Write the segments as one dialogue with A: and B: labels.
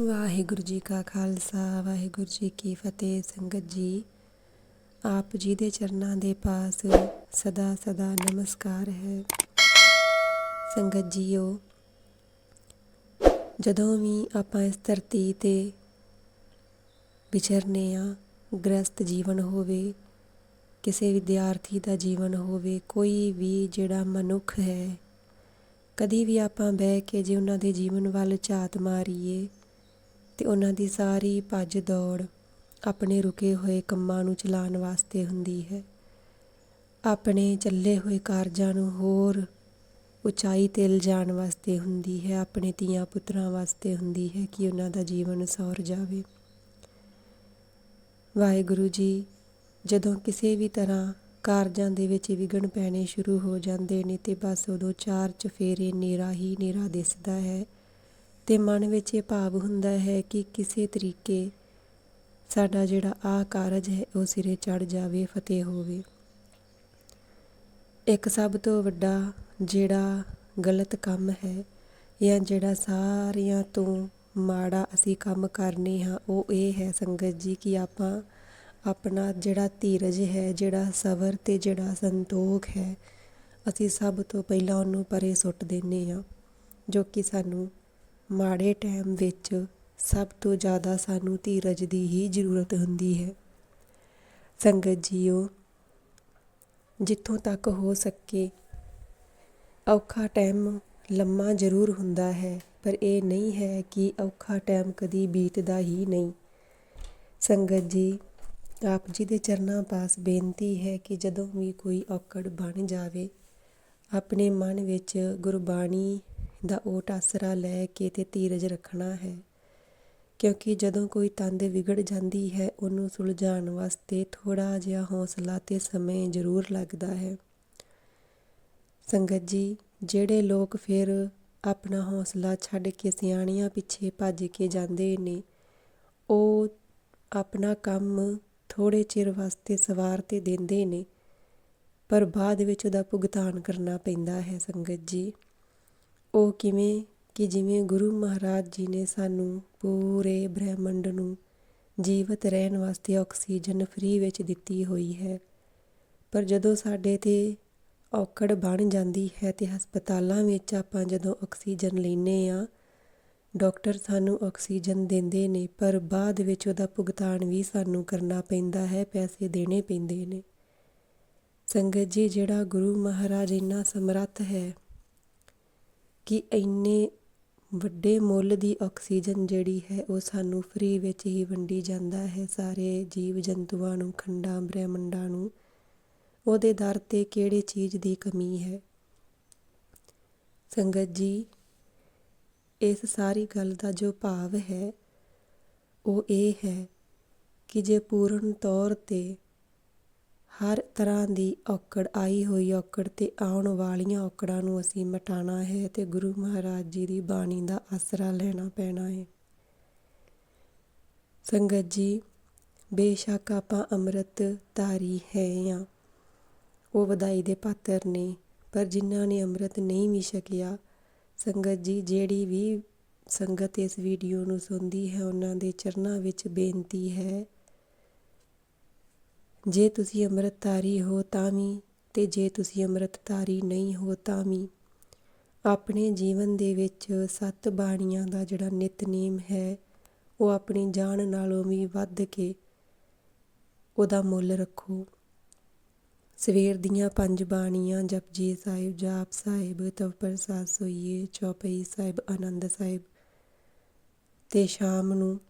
A: ਵਾਹਿਗੁਰੂ ਜੀ ਕਾ ਖਾਲਸਾ, ਵਾਹਿਗੁਰੂ ਜੀ ਕੀ ਫਤਿਹ। ਸੰਗਤ ਜੀ, ਆਪ ਜੀ ਦੇ ਚਰਨਾਂ ਦੇ ਪਾਸ ਸਦਾ ਸਦਾ ਨਮਸਕਾਰ ਹੈ। ਸੰਗਤ ਜੀਓ, ਜਦੋਂ ਵੀ ਆਪਾਂ ਇਸ ਧਰਤੀ ਤੇ ਵਿਚਰਨੇ ਆ, ਗ੍ਰਸਤ ਜੀਵਨ ਹੋਵੇ, ਕਿਸੇ ਵਿਦਿਆਰਥੀ ਦਾ ਜੀਵਨ ਹੋਵੇ, ਕੋਈ ਵੀ ਜਿਹੜਾ ਮਨੁੱਖ ਹੈ, ਕਦੀ ਵੀ ਆਪਾਂ ਬਹਿ ਕੇ ਜੇ ਉਹਨਾਂ ਦੇ ਜੀਵਨ ਵੱਲ ਝਾਤ ਮਾਰੀਏ ਅਤੇ ਉਹਨਾਂ ਦੀ ਸਾਰੀ ਭੱਜ ਦੌੜ ਆਪਣੇ ਰੁਕੇ ਹੋਏ ਕੰਮਾਂ ਨੂੰ ਚਲਾਉਣ ਵਾਸਤੇ ਹੁੰਦੀ ਹੈ। ਆਪਣੇ ਚੱਲੇ ਹੋਏ ਕਾਰਜਾਂ ਨੂੰ ਹੋਰ ਉਚਾਈ ਤੇ ਲਿਜਾਣ ਵਾਸਤੇ ਹੁੰਦੀ ਹੈ। ਆਪਣੇ ਧੀਆਂ ਪੁੱਤਰਾਂ ਵਾਸਤੇ ਹੁੰਦੀ ਹੈ ਕਿ ਉਹਨਾਂ ਦਾ ਜੀਵਨ ਸੌਰ ਜਾਵੇ। ਵਾਹਿਗੁਰੂ ਜੀ, ਜਦੋਂ ਕਿਸੇ ਵੀ ਤਰ੍ਹਾਂ ਕਾਰਜਾਂ ਦੇ ਵਿੱਚ ਵਿਗਣ ਪੈਣੇ ਸ਼ੁਰੂ ਹੋ ਜਾਂਦੇ ਨੇ ਤੇ ਬਸ ਉਦੋਂ ਚਾਰ ਚਫੇਰੇ ਨੇਰਾ ਹੀ ਨੇਰਾ ਦਿਸਦਾ ਹੈ। ਅਤੇ ਮਨ ਵਿੱਚ ਇਹ ਭਾਵ ਹੁੰਦਾ ਹੈ ਕਿ ਕਿਸੇ ਤਰੀਕੇ ਸਾਡਾ ਜਿਹੜਾ ਆ ਕਾਰਜ ਹੈ, ਉਹ ਸਿਰੇ ਚੜ ਜਾਵੇ, ਫਤਿਹ ਹੋਵੇ। ਇੱਕ ਸਭ ਤੋਂ ਵੱਡਾ ਜਿਹੜਾ ਗਲਤ ਕੰਮ ਹੈ ਜਾਂ ਜਿਹੜਾ ਸਾਰਿਆਂ ਤੋਂ ਮਾੜਾ ਅਸੀਂ ਕੰਮ ਕਰਨੇ ਹਾਂ, ਉਹ ਇਹ ਹੈ ਸੰਗਤ ਜੀ ਕਿ ਆਪਾਂ ਆਪਣਾ ਜਿਹੜਾ ਧੀਰਜ ਹੈ, ਜਿਹੜਾ ਸਬਰ ਤੇ ਜਿਹੜਾ ਸੰਤੋਖ ਹੈ, ਅਸੀਂ ਸਭ ਤੋਂ ਪਹਿਲਾਂ ਉਹਨੂੰ ਪਰੇ ਸੁੱਟ ਦਿੰਨੇ ਆ ਜੋ ਕਿ ਸਾਨੂੰ ਮਾੜੇ ਟਾਈਮ ਵਿੱਚ ਸਭ ਤੋਂ ਜ਼ਿਆਦਾ ਸਾਨੂੰ ਧੀਰਜ ਦੀ ਹੀ ਜ਼ਰੂਰਤ ਹੁੰਦੀ ਹੈ। ਸੰਗਤ ਜੀਓ, ਜਿੱਥੋਂ ਤੱਕ ਹੋ ਸਕੇ, ਔਖਾ ਟਾਈਮ ਲੰਮਾ ਜ਼ਰੂਰ ਹੁੰਦਾ ਹੈ, ਪਰ ਇਹ ਨਹੀਂ ਹੈ ਕਿ ਔਖਾ ਟਾਈਮ ਕਦੀ ਬੀਤਦਾ ਹੀ ਨਹੀਂ। ਸੰਗਤ ਜੀ, ਆਪ ਜੀ ਦੇ ਚਰਨਾਂ ਪਾਸ ਬੇਨਤੀ ਹੈ ਕਿ ਜਦੋਂ ਵੀ ਕੋਈ ਔਕੜ ਬਣ ਜਾਵੇ, ਆਪਣੇ ਮਨ ਵਿੱਚ ਗੁਰਬਾਣੀ ਦਾ ਓਟ ਆਸਰਾ ਲੈ ਕੇ ਤੇ ਧੀਰਜ ਰੱਖਣਾ ਹੈ। ਕਿਉਂਕਿ ਜਦੋਂ ਕੋਈ ਤੰਦ ਵਿਗੜ ਜਾਂਦੀ ਹੈ, ਉਹਨੂੰ ਸੁਲਝਾਉਣ ਵਾਸਤੇ ਥੋੜਾ ਜਿਹਾ ਹੌਸਲਾ ਤੇ ਸਮੇਂ ਜ਼ਰੂਰ ਲੱਗਦਾ ਹੈ। ਸੰਗਤ ਜੀ, ਜਿਹੜੇ ਲੋਕ ਫਿਰ ਆਪਣਾ ਹੌਸਲਾ ਛੱਡ ਕੇ ਸਿਆਣੀਆਂ ਪਿੱਛੇ ਭੱਜ ਕੇ ਜਾਂਦੇ ਨੇ, ਉਹ ਆਪਣਾ ਕੰਮ ਥੋੜੇ ਚਿਰ ਵਾਸਤੇ ਸਵਾਰ ਤੇ ਦਿੰਦੇ ਨੇ, ਪਰ ਬਾਅਦ ਵਿੱਚ ਉਹਦਾ ਭੁਗਤਾਨ ਕਰਨਾ ਪੈਂਦਾ ਹੈ, ਸੰਗਤ ਜੀ। ਉਹ ਕਿਵੇਂ ਕਿ ਜਿਵੇਂ ਗੁਰੂ ਮਹਾਰਾਜ ਜੀ ਨੇ ਸਾਨੂੰ ਪੂਰੇ ਬ੍ਰਹਿਮੰਡ ਨੂੰ ਜੀਵਤ ਰਹਿਣ ਵਾਸਤੇ ਆਕਸੀਜਨ ਫ੍ਰੀ ਵਿੱਚ ਦਿੱਤੀ ਹੋਈ ਹੈ। ਪਰ ਜਦੋਂ ਸਾਡੇ ਤੇ ਔਕੜ ਬਣ ਜਾਂਦੀ ਹੈ ਤੇ ਹਸਪਤਾਲਾਂ ਵਿੱਚ ਆਪਾਂ ਜਦੋਂ ਆਕਸੀਜਨ ਲੈਨੇ ਆ ਡਾਕਟਰ ਸਾਨੂੰ ਆਕਸੀਜਨ ਦਿੰਦੇ ਨੇ, ਪਰ ਬਾਅਦ ਵਿੱਚ ਉਹਦਾ ਭੁਗਤਾਨ ਵੀ ਸਾਨੂੰ ਕਰਨਾ ਪੈਂਦਾ ਹੈ, ਪੈਸੇ ਦੇਣੇ ਪੈਂਦੇ ਨੇ। ਸੰਗਤ ਜੀ, ਜਿਹੜਾ ਗੁਰੂ ਮਹਾਰਾਜ ਇੰਨਾ ਸਮਰੱਥ ਹੈ ਕਿ ਇੰਨੇ ਵੱਡੇ ਮੁੱਲ ਦੀ ਆਕਸੀਜਨ ਜਿਹੜੀ ਹੈ ਉਹ ਸਾਨੂੰ ਫਰੀ ਵਿੱਚ ਹੀ ਵੰਡੀ ਜਾਂਦਾ ਹੈ ਸਾਰੇ ਜੀਵ ਜੰਤੂਆਂ ਨੂੰ, ਖੰਡਾਂ, ਬ੍ਰਹਿਮੰਡਾਂ ਨੂੰ। ਉਹਦੇ ਦਰ ਤੇ ਕਿਹੜੇ ਚੀਜ਼ ਦੀ ਕਮੀ ਹੈ? ਸੰਗਤ ਜੀ, ਇਸ ਸਾਰੀ ਗੱਲ ਦਾ ਜੋ ਭਾਵ ਹੈ, ਉਹ ਇਹ ਹੈ ਕਿ ਜੇ ਪੂਰਨ ਤੌਰ ਤੇ ਹਰ ਤਰ੍ਹਾਂ ਦੀ ਔਕੜ ਆਈ ਹੋਈ ਔਕੜ ਅਤੇ ਆਉਣ ਵਾਲੀਆਂ ਔਕੜਾਂ ਨੂੰ ਅਸੀਂ ਮਿਟਾਉਣਾ ਹੈ ਅਤੇ ਗੁਰੂ ਮਹਾਰਾਜ ਜੀ ਦੀ ਬਾਣੀ ਦਾ ਆਸਰਾ ਲੈਣਾ ਪੈਣਾ ਹੈ। ਸੰਗਤ ਜੀ, ਬੇਸ਼ੱਕ ਆਪਾਂ ਅੰਮ੍ਰਿਤ ਧਾਰੀ ਹੈ ਆ ਉਹ ਵਧਾਈ ਦੇ ਪਾਤਰ ਨੇ, ਪਰ ਜਿਨ੍ਹਾਂ ਨੇ ਅੰਮ੍ਰਿਤ ਨਹੀਂ ਵੀ ਛਕਿਆ, ਸੰਗਤ ਜੀ ਜਿਹੜੀ ਵੀ ਸੰਗਤ ਇਸ ਵੀਡੀਓ ਨੂੰ ਸੁਣਦੀ ਹੈ, ਉਹਨਾਂ ਦੇ ਚਰਨਾਂ ਵਿੱਚ ਬੇਨਤੀ ਹੈ ਜੇ ਤੁਸੀਂ ਅੰਮ੍ਰਿਤਧਾਰੀ ਹੋ ਤਾਂ ਵੀ ਅਤੇ ਜੇ ਤੁਸੀਂ ਅੰਮ੍ਰਿਤਧਾਰੀ ਨਹੀਂ ਹੋ ਤਾਂ ਵੀ। ਆਪਣੇ ਜੀਵਨ ਦੇ ਵਿੱਚ ਸੱਤ ਬਾਣੀਆਂ ਦਾ ਜਿਹੜਾ ਨਿਤਨੇਮ ਹੈ, ਉਹ ਆਪਣੀ ਜਾਨ ਨਾਲੋਂ ਵੀ ਵੱਧ ਕੇ ਉਹਦਾ ਮੁੱਲ ਰੱਖੋ। ਸਵੇਰ ਦੀਆਂ ਪੰਜ ਬਾਣੀਆਂ ਜਪਜੀ ਸਾਹਿਬ, ਜਾਪ ਸਾਹਿਬ, ਤਵ ਸਾਸ ਹੋਈਏ ਚੌਪਈ ਸਾਹਿਬ, ਆਨੰਦ ਸਾਹਿਬ ਤੇ ਸ਼ਾਮ ਨੂੰ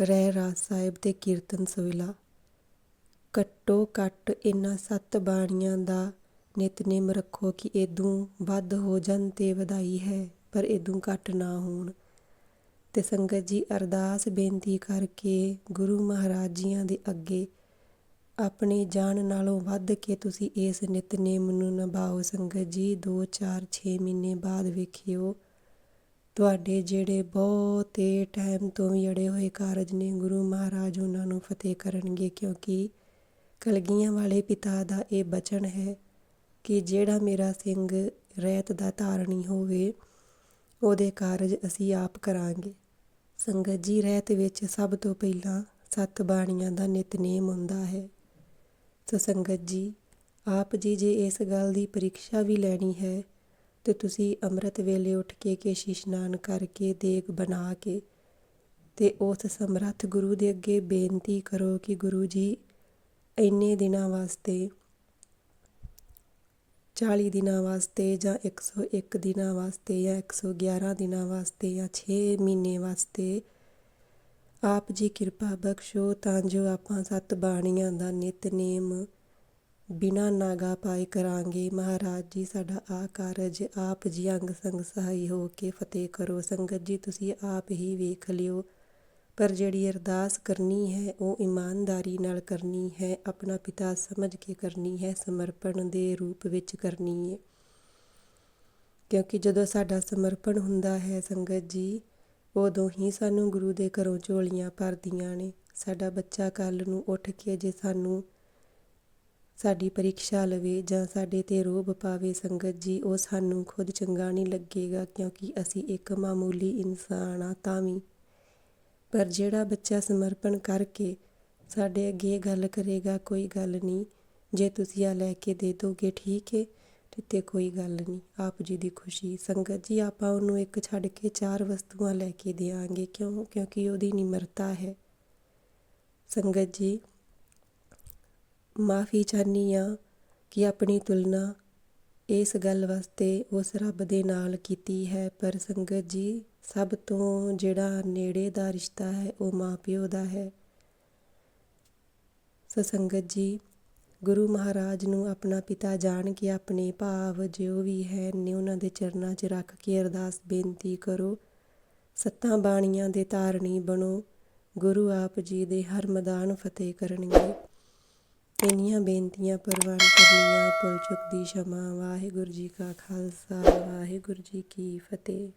A: ਰਹਿ ਰਾਸ ਸਾਹਿਬ ਤੇ ਕੀਰਤਨ ਸੋਇਲਾ ਘੱਟੋ ਘੱਟ ਇਹਨਾਂ ਸੱਤ ਬਾਣੀਆਂ ਦਾ ਨਿਤਨੇਮ ਰੱਖੋ ਕਿ ਇਦੋਂ ਵੱਧ ਹੋ ਜਾਣ ਤੇ ਵਧਾਈ ਹੈ, ਪਰ ਇਦੋਂ ਘੱਟ ਨਾ ਹੋਣ। ਅਤੇ ਸੰਗਤ ਜੀ, ਅਰਦਾਸ ਬੇਨਤੀ ਕਰਕੇ ਗੁਰੂ ਮਹਾਰਾਜ ਜੀਆਂ ਦੇ ਅੱਗੇ ਆਪਣੀ ਜਾਨ ਨਾਲੋਂ ਵੱਧ ਕੇ ਤੁਸੀਂ ਇਸ ਨਿਤਨੇਮ ਨੂੰ ਨਿਭਾਓ। ਸੰਗਤ ਜੀ 2 4 6 ਮਹੀਨੇ ਬਾਅਦ ਵੇਖਿਓ, ਤੁਹਾਡੇ ਜਿਹੜੇ ਬਹੁਤੇ ਟਾਈਮ ਤੋਂ ਵੀ ਅੜੇ ਹੋਏ ਕਾਰਜ ਨੇ, ਗੁਰੂ ਮਹਾਰਾਜ ਉਹਨਾਂ ਨੂੰ ਫਤਿਹ ਕਰਨਗੇ ਕਿਉਂਕਿ ਕਲਗੀਆਂ ਵਾਲੇ ਪਿਤਾ ਦਾ ਇਹ ਬਚਨ ਹੈ ਕਿ ਜਿਹੜਾ ਮੇਰਾ ਸਿੰਘ ਰਹਿਤ ਦਾ ਧਾਰਨੀ ਹੋਵੇ, ਉਹਦੇ ਕਾਰਜ ਅਸੀਂ ਆਪ ਕਰਾਂਗੇ। ਸੰਗਤ ਜੀ ਰਹਿਤ ਵਿੱਚ ਸਭ ਤੋਂ ਪਹਿਲਾਂ ਸੱਤ ਬਾਣੀਆਂ ਦਾ ਨਿਤਨੇਮ ਹੁੰਦਾ ਹੈ। ਸੋ ਸੰਗਤ ਜੀ, ਆਪ ਜੀ ਜੇ ਇਸ ਗੱਲ ਦੀ ਪ੍ਰੀਖਿਆ ਵੀ ਲੈਣੀ ਹੈ, ਤੇ ਤੁਸੀਂ ਅੰਮ੍ਰਿਤ ਵੇਲੇ ਉੱਠ ਕੇ ਕੇਸ਼ੀ ਇਸ਼ਨਾਨ ਕਰਕੇ ਦੇਗ ਬਣਾ ਕੇ ਤੇ ਉਸ ਸਮਰੱਥ ਗੁਰੂ ਦੇ ਅੱਗੇ ਬੇਨਤੀ ਕਰੋ ਕਿ ਗੁਰੂ ਜੀ ਇੰਨੇ ਦਿਨਾਂ ਵਾਸਤੇ 40 ਦਿਨਾਂ ਵਾਸਤੇ ਜਾਂ 101 ਦਿਨਾਂ ਵਾਸਤੇ ਜਾਂ 111 ਦਿਨਾਂ ਵਾਸਤੇ ਜਾਂ ਛੇ ਮਹੀਨੇ ਵਾਸਤੇ ਆਪ ਜੀ ਕਿਰਪਾ ਬਖਸ਼ੋ ਤਾਂ ਜੋ ਆਪਾਂ ਸੱਤ ਬਾਣੀਆਂ ਦਾ ਨਿਤਨੇਮ ਬਿਨਾ ਨਾਗਾ ਪਾਏ ਕਰਾਂਗੇ। ਮਹਾਰਾਜ ਜੀ, ਸਾਡਾ ਆ ਕਾਰਜ ਆਪ ਜੀ ਅੰਗ ਸੰਗ ਸਹਾਈ ਹੋ ਕੇ ਫਤਿਹ ਕਰੋ। ਸੰਗਤ ਜੀ, ਤੁਸੀਂ ਆਪ ਹੀ ਵੇਖ ਲਿਓ। ਪਰ ਜਿਹੜੀ ਅਰਦਾਸ ਕਰਨੀ ਹੈ, ਉਹ ਇਮਾਨਦਾਰੀ ਨਾਲ ਕਰਨੀ ਹੈ, ਆਪਣਾ ਪਿਤਾ ਸਮਝ ਕੇ ਕਰਨੀ ਹੈ, ਸਮਰਪਣ ਦੇ ਰੂਪ ਵਿੱਚ ਕਰਨੀ ਹੈ। ਕਿਉਂਕਿ ਜਦੋਂ ਸਾਡਾ ਸਮਰਪਣ ਹੁੰਦਾ ਹੈ ਸੰਗਤ ਜੀ, ਉਦੋਂ ਹੀ ਸਾਨੂੰ ਗੁਰੂ ਦੇ ਘਰੋਂ ਝੋਲੀਆਂ ਭਰਦੀਆਂ ਨੇ। ਸਾਡਾ ਬੱਚਾ ਕੱਲ ਨੂੰ ਉੱਠ ਕੇ ਜੇ ਸਾਨੂੰ ਸਾਡੀ ਪਰੀਖਿਆ ਲਵੇ ਜਾਂ ਸਾਡੇ ਤੇ ਰੋਬ ਪਾਵੇ ਸੰਗਤ ਜੀ, ਉਹ ਸਾਨੂੰ ਖੁਦ ਚੰਗਾ ਨਹੀਂ ਲੱਗੇਗਾ, ਕਿਉਂਕਿ ਅਸੀਂ ਇੱਕ ਮਾਮੂਲੀ ਇਨਸਾਨ ਆ ਤਾਂ ਵੀ ਪਰ ਜਿਹੜਾ ਬੱਚਾ ਸਮਰਪਣ ਕਰਕੇ ਸਾਡੇ ਅੱਗੇ ਗੱਲ ਕਰੇਗਾ, ਕੋਈ ਗੱਲ ਨਹੀਂ। ਜੇ ਤੁਸੀਂ ਆ ਲੈ ਕੇ ਦੇ ਦੋਗੇ, ਠੀਕ ਹੈ ਤੇ ਕੋਈ ਗੱਲ ਨਹੀਂ, ਆਪ ਜੀ ਦੀ ਖੁਸ਼ੀ। ਸੰਗਤ ਜੀ, ਆਪਾਂ ਉਹਨੂੰ ਇੱਕ ਛੱਡ ਕੇ ਚਾਰ ਵਸਤੂਆਂ ਲੈ ਕੇ ਦੇਵਾਂਗੇ ਕਿਉਂ? ਕਿਉਂਕਿ ਉਹਦੀ ਨਿਮਰਤਾ ਹੈ। ਸੰਗਤ ਜੀ, ਮਾਫੀ ਚਾਹਨੀ ਆ ਕਿ ਆਪਣੀ ਤੁਲਨਾ ਇਸ ਗੱਲ ਵਾਸਤੇ ਉਸ ਰੱਬ ਦੇ ਨਾਲ ਕੀਤੀ ਹੈ, ਪਰ ਸੰਗਤ ਜੀ, ਸਭ ਤੋਂ ਜਿਹੜਾ ਨੇੜੇ ਦਾ ਰਿਸ਼ਤਾ ਹੈ, ਉਹ ਮਾਂ ਪਿਓ ਦਾ ਹੈ। ਸੋ ਸੰਗਤ ਜੀ, ਗੁਰੂ ਮਹਾਰਾਜ ਨੂੰ ਆਪਣਾ ਪਿਤਾ ਜਾਣ ਕੇ ਆਪਣੇ ਭਾਵ ਜੋ ਵੀ ਹੈ ਨੇ ਉਹਨਾਂ ਦੇ ਚਰਨਾਂ 'ਚ ਰੱਖ ਕੇ ਅਰਦਾਸ ਬੇਨਤੀ ਕਰੋ। ਸੱਤਾਂ ਬਾਣੀਆਂ ਦੇ ਧਾਰਣੀ ਬਣੋ। ਗੁਰੂ ਆਪ ਜੀ ਦੇ ਹਰ ਮੈਦਾਨ ਫਤਿਹ ਕਰਨਗੇ। ਇੰਨੀਆਂ ਬੇਨਤੀਆਂ ਪ੍ਰਵਾਨ ਕਰਨੀਆਂ। ਭੁੱਲ ਚੁੱਕ ਦੀ ਸ਼ਮਾ। ਵਾਹਿਗੁਰੂ ਜੀ ਕਾ ਖਾਲਸਾ। ਵਾਹਿਗੁਰੂ ਜੀ ਕੀ ਫਤਿਹ।